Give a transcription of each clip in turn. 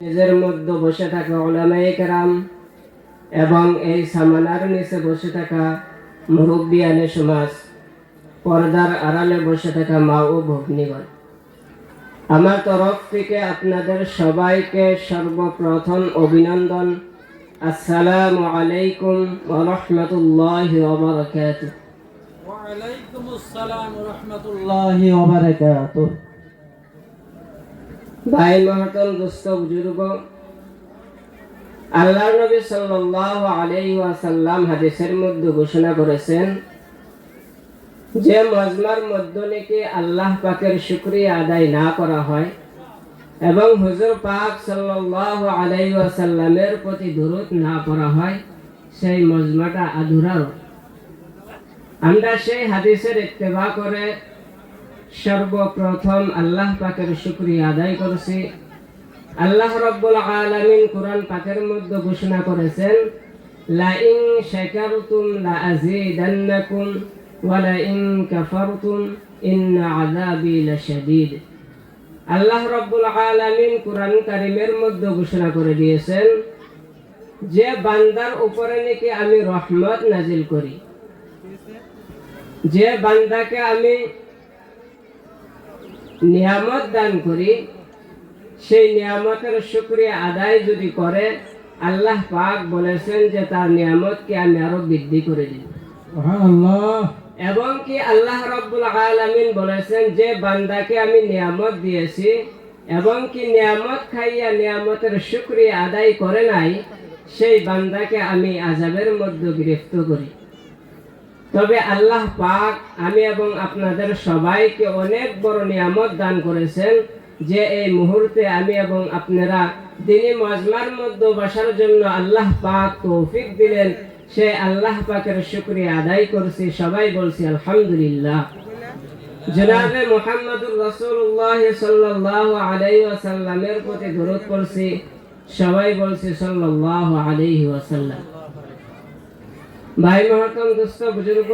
নিজের মধ্যে বসে থাকা ওলামায়ে কেরাম এবং এই সামানার নিচে বসে থাকা মুরব্বিয়ানে সমাজ, পর্দার আড়ালে বসে থাকা মা ও ভগ্নীগণ। আমার তরফ থেকে আপনাদের সবাইকে সর্বপ্রথম অভিনন্দন। আসসালামু আলাইকুম রাহমাতুল্লাহি ওয়া বারাকাতুহু। ওয়ালাইকুম আসসালাম রহমতুল্লাহি ওবারাকাতুহ ভাই মহাতম দুস্থ বুজুর্গ আল্লাহ নবী সাল্লাল্লাহু আলাইহি ওয়াসাল্লাম হাদিসের মধ্যে ঘোষণা করেছেন, যে মজমার মধ্যে নাকি আল্লাহ পাকের শুকরিয়া আদায় না করা হয় এবং হুজুর পাক সাল্লাল্লাহু আলাইহি ওয়াসাল্লামের প্রতি দরুদ না পড়া হয়, সেই মজমাটা আধুরা রয়। আমরা সেই হাদিসের ইত্তেবা করে সর্বপ্রথম আল্লাহ পাকের শুক্রিয়া আদায় করছি। আল্লাহ রব্বুল আলামিন কোরআন পাকের মধ্যে ঘোষণা করেছেন ইন শাকারতুম ওয়া ইন কাফারতুম ইন্না আযাবি লাশাদীদ। আল্লাহ রব্বুল আলামিন কোরআন কারীমের মধ্যে ঘোষণা করে দিয়েছেন, যে বান্দার উপরে নাকি আমি রহমত নাজিল করি। যে বান্দাকে আমি নিয়ামত দান করি। সেই নিয়ামতের শুক্রিয়া আদায় যদি করে আল্লাহ পাক বলেছেন যে তার নিয়ামতকে আমি আরও বৃদ্ধি করে দিই এবং কি আল্লাহ রব্বুল আলামিন বলেছেন যে বান্দাকে আমি নিয়ামত দিয়েছি এবং কি নিয়ামত খাইয়া নিয়ামতের শুক্রিয়া আদায় করে নাই সেই বান্দাকে আমি আজাবের মধ্যে গ্রেফত করি। তবে আল্লাহ পাক আমি এবং আপনাদের সবাইকে অনেক বড় নিয়ামত দান করেছেন যে এই মুহূর্তে আমি এবং আপনারা দিনী মজমার মধ্যে বসার জন্য আল্লাহ পাক তৌফিক দিলেন। সে আল্লাহ পাকের শুক্রিয়া আদায় করছি। সবাই বলছি আলহামদুলিল্লাহ। জনাবে মুহাম্মদুর রাসূলুল্লাহ সাল্লাল্লাহু আলাইহি ওয়াসাল্লামের প্রতি দরুদ পড়ছি। সবাই বলছি সাল্লাল্লাহু আলাইহি ওয়াসাল্লাম। ভাই মহাতম দোস্ত বুজুর্গ,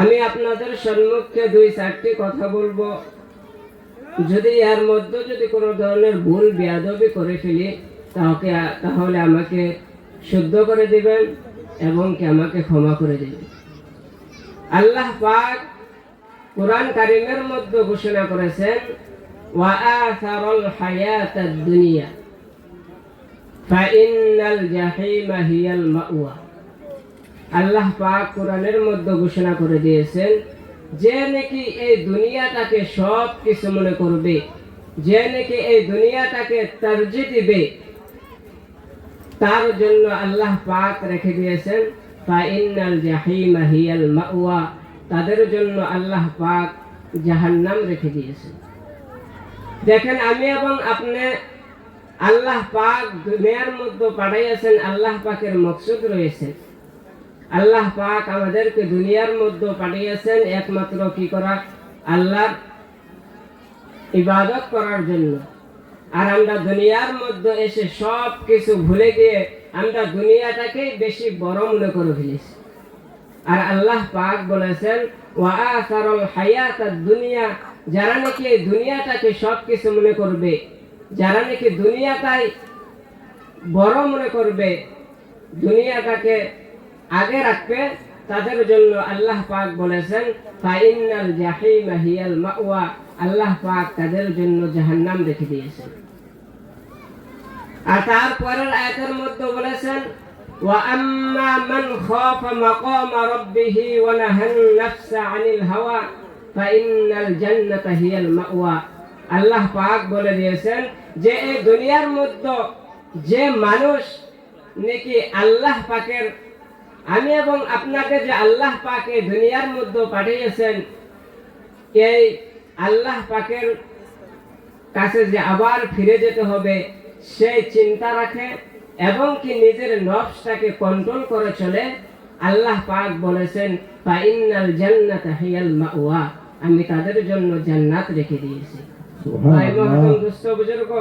আমি আপনাদের সম্মুখে দুই চারটি কথা বলব। যদি এর মধ্যে যদি কোনো ধরনের ভুল, বেয়াদবি করে ফেলি তাহলে তাহলে আমাকে শুদ্ধ করে দিবেন এবং কি আমাকে ক্ষমা করে দিবেন। আল্লাহ পাক কোরআন কারিমের মধ্যে ঘোষণা করেছেন, ওয়া আসারুল হায়াতাদ দুনিয়া, ফাইনাল হিয়াল মাওয়া। আল্লাহ পাক কোরআনের মধ্যে ঘোষণা করে দিয়েছেন, যে নাকি এই দুনিয়াটাকে সব কিছু মনে করবে, যে নাকি এই দুনিয়াটাকে তরজি দিবে, তার জন্য আল্লাহ পাক রেখে দিয়েছেন তাদের জন্য আল্লাহ পাক জাহান্নাম রেখে দিয়েছেন। দেখেন, আমি এবং আপনি আল্লাহ পাক দুনিয়ার মধ্যে পাঠাইয়াছেন, আল্লাহ পাকের মকসুদ রয়েছে। আল্লাহ পাক আমাদেরকে দুনিয়ার মধ্যে পাঠিয়েছেন একমাত্র কি করা? আল্লাহর ইবাদত করার জন্য। আর আমরা দুনিয়ার মধ্যে এসে সব কিছু ভুলে গিয়ে আমরা দুনিয়াটাকেই বেশি বড় মনে করে ফেলেছি। আর আল্লাহ পাক বলেছেন দুনিয়া যারা নাকি দুনিয়াটাকে সব কিছু মনে করবে, যারা নাকি দুনিয়াটাই বড় মনে করবে, দুনিয়াটাকে আগে রাখবে তাদের জন্য আল্লাহ পাক বলেছেন ফাইনাল জাহিম হিয়াল মাওয়া আল্লাহ পাক তাদের জন্য জাহান্নাম রেখে দিয়েছেন আর তারপরের আয়াতের মধ্যে বলেছেন وأما من خاف مقام ربه ونهى النفس عن الهوى فإن الجنة هي المأوى আল্লাহ পাক বলে দিয়েছেন যে এই দুনিয়ার মধ্যে যে মানুষ নাকি আল্লাহ পাকের আমি এবং আপনাকে যে আল্লাহ পাক দুনিয়ার মধ্যে পাঠিয়েছেন এই আল্লাহ পাকের কাছে যে আবার ফিরে যেতে হবে সেই চিন্তা রাখে এবং কি নিজের নফসটাকে কন্ট্রোল করে চলে আল্লাহ পাক বলেছেন ফাইনাল জান্নাত হিয়াল মাওয়া আমি তাদের জন্য জান্নাত রেখে দিয়েছি। ভাই মহতরম দুস্থ বুজুর্গ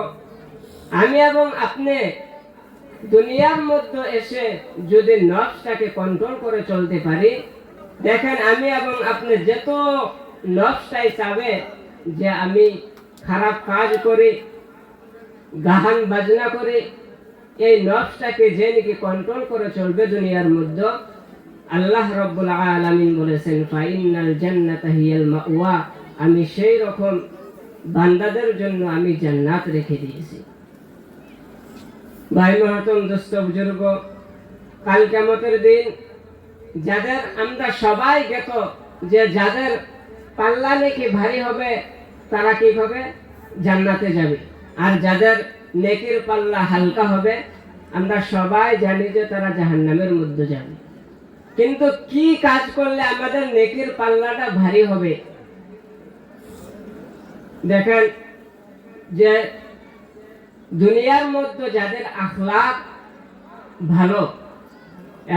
আমি এবং আপনি দুনিয়ার মধ্যে এসে যদি নফসটাকে কন্ট্রোল করে চলতে পারি, দেখেন আমি এবং আপনি যত নফসটাই চাবে যে আমি খারাপ কাজ করি, গাহান বাজনা করে, এই নফসটাকে যে নাকি কন্ট্রোল করে চলবে দুনিয়ার মধ্যে, আল্লাহ রব্বুল আলামিন বলেছেন, ফাইনাল জান্নাতা হিয়াল মাওয়া আমি সেই রকম বান্দাদের জন্য আমি জান্নাত রেখে দিয়েছি। ভাই মহাতম দোস্ত, বুজুর্গ, কাল কেমতের দিন যাদের আমরা সবাই গেত যে যাদের পাল্লা নাকি ভারী হবে, তারা কি হবে জান্নাতে যাবে? আর যাদের নেকির পাল্লা হালকা হবে, আমরা সবাই জানি যে তারা জাহান্নামের মধ্যে যাবে। কিন্তু কি কাজ করলে আমাদের নেকির পাল্লাটা ভারী হবে? দেখেন যে দুনিয়ার মধ্যে যাদের আখলাক ভালো,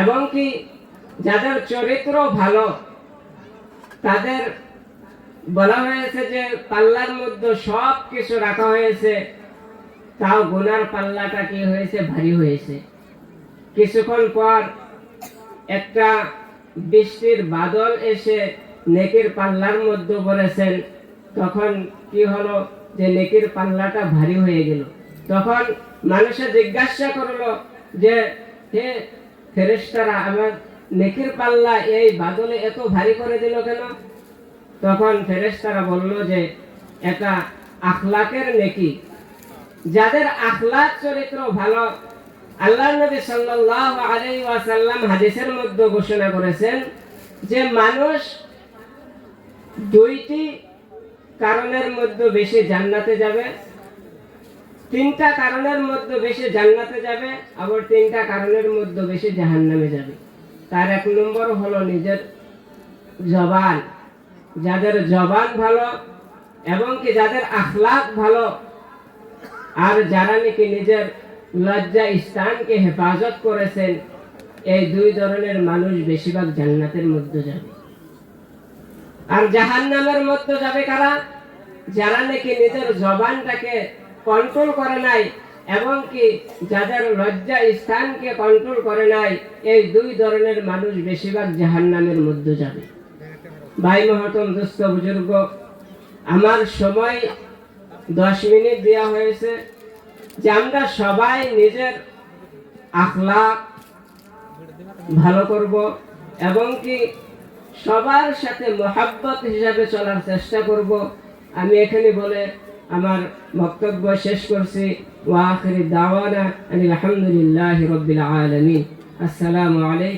এবং কি যাদের চরিত্র ভালো, তাদের বলা হয়েছে যে পাল্লার মধ্যে সব কিছু রাখা হয়েছে, তাও গুনার পাল্লাটা কি হয়েছে? ভারী হয়েছে। কিছুক্ষণ পর একটা বৃষ্টির বাদল এসে নেকির পাল্লার মধ্যে পড়েছেন তখন কি হলো যে নেকির পাল্লাটা ভারী হয়ে গেল। তখন মানুষে জিজ্ঞাসা করল যে, হে ফেরেশতারা, আমার নেকির পাল্লা এই বাদলে এত ভারী করে দিল কেন? তখন ফেরেশতারা বলল যে, এটা আখলাকের নেকি। যাদের আখলাক চরিত্র ভালো আল্লাহ নবী সাল্লাল্লাহু আলাইহি ওয়াসাল্লাম হাদিসের মধ্যে ঘোষণা করেছেন যে, মানুষ দুইটি কারণের মধ্যে বেশি জান্নাতে যাবে। তিনটা কারণের মধ্যে বেশি জান্নাতে যাবে, আবার তিনটা কারণের মধ্যে বেশি জাহান্নামে যাবে। তার এক নম্বর হলো নিজের জবান। যাদের জবান ভালো, এবং কি যাদের আখলাক ভালো, আর যারা নাকি নিজের লজ্জা স্থানকে হেফাজত করেছেন, এই দুই ধরনের মানুষ বেশিরভাগ জান্নাতের মধ্যে যাবে। আর জাহান্নামের মধ্যে যাবে কারা? যারা নাকি নিজের জবানটাকে কন্ট্রোল করে নাই, এমনকি যাদের লজ্জা স্থানকে কন্ট্রোল করে নাই, এই দুই ধরনের মানুষ বেশিরভাগ জাহান্নামের মধ্যে যাবে। ভাই মহাতম দোস্ত বুজুর্গ, আমার সময় দশ মিনিট দেওয়া হয়েছে যে আমরা সবাই নিজের আখলাক ভালো করব এবং কি সবার সাথে মোহাব্বত হিসাবে চলার চেষ্টা করব। আমি এখানে বলে আমার বক্তব্য শেষ করছি। ওয়াখির দাওয়ানা আলহামদুলিল্লাহ রবিল আলমী আসসালামু আলাইকুম।